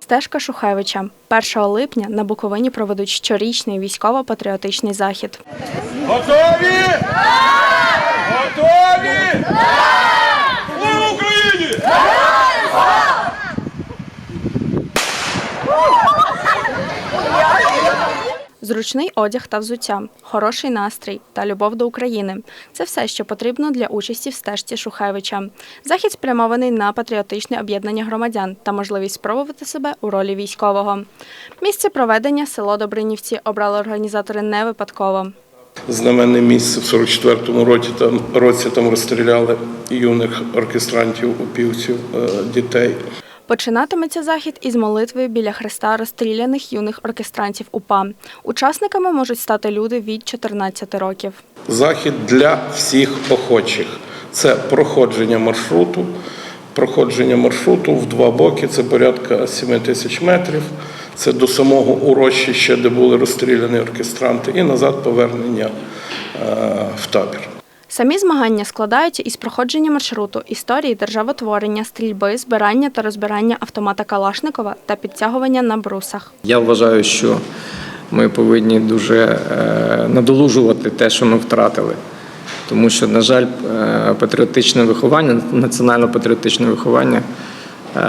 Стежка Шухевича 1 липня на Буковині проведуть щорічний військово-патріотичний захід. Готові? Готові? Зручний одяг та взуття, хороший настрій та любов до України це все, що потрібно для участі в стежці Шухевича. Захід спрямований на патріотичне об'єднання громадян та можливість спробувати себе у ролі військового. Місце проведення село Добринівці обрали організатори не випадково. Знаменне місце в 44-му році там, році там розстріляли юних оркестрантів, упівців, е, дітей. Починатиметься захід із молитвою біля хреста розстріляних юних оркестрантів УПА. Учасниками можуть стати люди від 14 років. Захід для всіх охочих. Це проходження маршруту. Проходження маршруту в два боки це порядка 7 тисяч метрів. Це до самого урочища, де були розстріляні оркестранти, і назад повернення е, в табір. Самі змагання складаються із проходження маршруту, історії державотворення, стрільби, збирання та розбирання автомата Калашникова та підтягування на брусах. Я вважаю, що ми повинні дуже е, надолужувати те, що ми втратили. Тому що, на жаль, е, патріотичне виховання, національно-патріотичне виховання, е,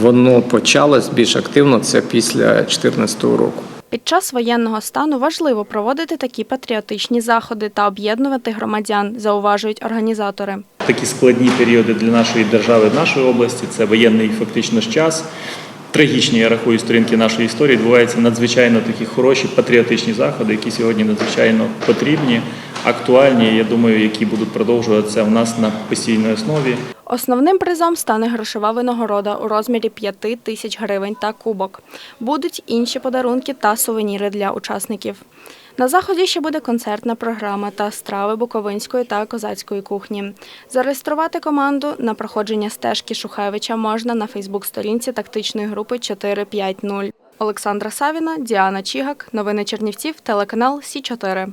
воно почалось більш активно це після 2014 року. Під час воєнного стану важливо проводити такі патріотичні заходи та об'єднувати громадян, зауважують організатори. такі складні періоди для нашої держави, нашої області. Це воєнний фактично час. Трагічні, я рахую, сторінки нашої історії відбуваються надзвичайно такі хороші патріотичні заходи, які сьогодні надзвичайно потрібні, актуальні. Я думаю, які будуть продовжуватися у нас на постійній основі. Основним призом стане грошова винагорода у розмірі 5 тисяч гривень та кубок. Будуть інші подарунки та сувеніри для учасників. На заході ще буде концертна програма та страви буковинської та козацької кухні. Зареєструвати команду на проходження стежки Шухевича можна на Фейсбук-сторінці тактичної групи 450. Олександра Савіна, Діана Чігак. Новини Чернівців, телеканал Сі 4